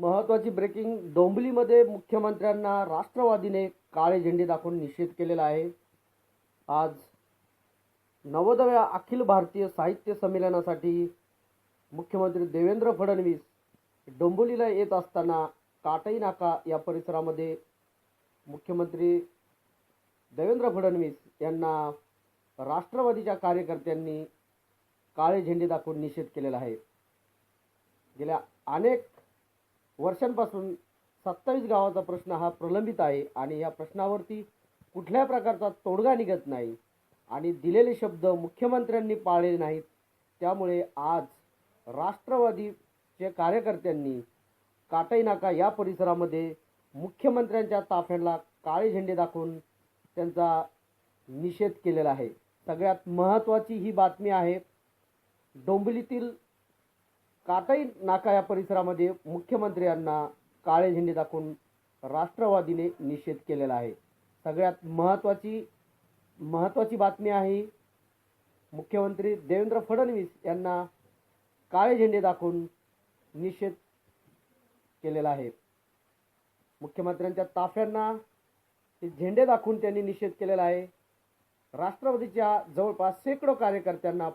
महत्वाची ब्रेकिंग डोंबिवलीमध्ये मुख्यमंत्र्यांना राष्ट्रवादीने काळे झेंडे दाखवून निषेध केलेला आहे. आज नवदव्या अखिल भारतीय साहित्य संमेलनासाठी मुख्यमंत्री देवेंद्र फडणवीस डोंबिवलीला येत असताना काटई नाका या परिसरामध्ये मुख्यमंत्री देवेंद्र फडणवीस यांना राष्ट्रवादीच्या कार्यकर्त्यांनी काळे झेंडे दाखवून निषेध केलेला आहे. गेल्या अनेक वर्षांपासून सत्तावीस गावाचा प्रश्न हा प्रलंबित आहे आणि या प्रश्नावरती कुठल्या प्रकारचा तोडगा निघत नाही आणि दिलेले शब्द मुख्यमंत्र्यांनी पाळले नाहीत. त्यामुळे आज राष्ट्रवादीचे कार्यकर्त्यांनी काटाई नाका या परिसरामध्ये मुख्यमंत्र्यांच्या ताफ्याला काळे झेंडे दाखवून त्यांचा निषेध केलेला आहे. सगळ्यात महत्त्वाची ही बातमी आहे डोंबिवलीतील काटाई नाका या परिसरामध्ये मुख्यमंत्र्यांना काळे झेंडे दाखवून राष्ट्रवादीने निषेध केलेला आहे. सगळ्यात महत्त्वाची महत्त्वाची बातमी आहे मुख्यमंत्री देवेंद्र फडणवीस यांना काळे झेंडे दाखवून निषेध केलेला आहे. मुख्यमंत्र्यांच्या ताफ्यांना झेंडे दाखवून त्यांनी निषेध केलेला आहे. राष्ट्रवादीच्या जवळपास शेकडो कार्यकर्त्यांना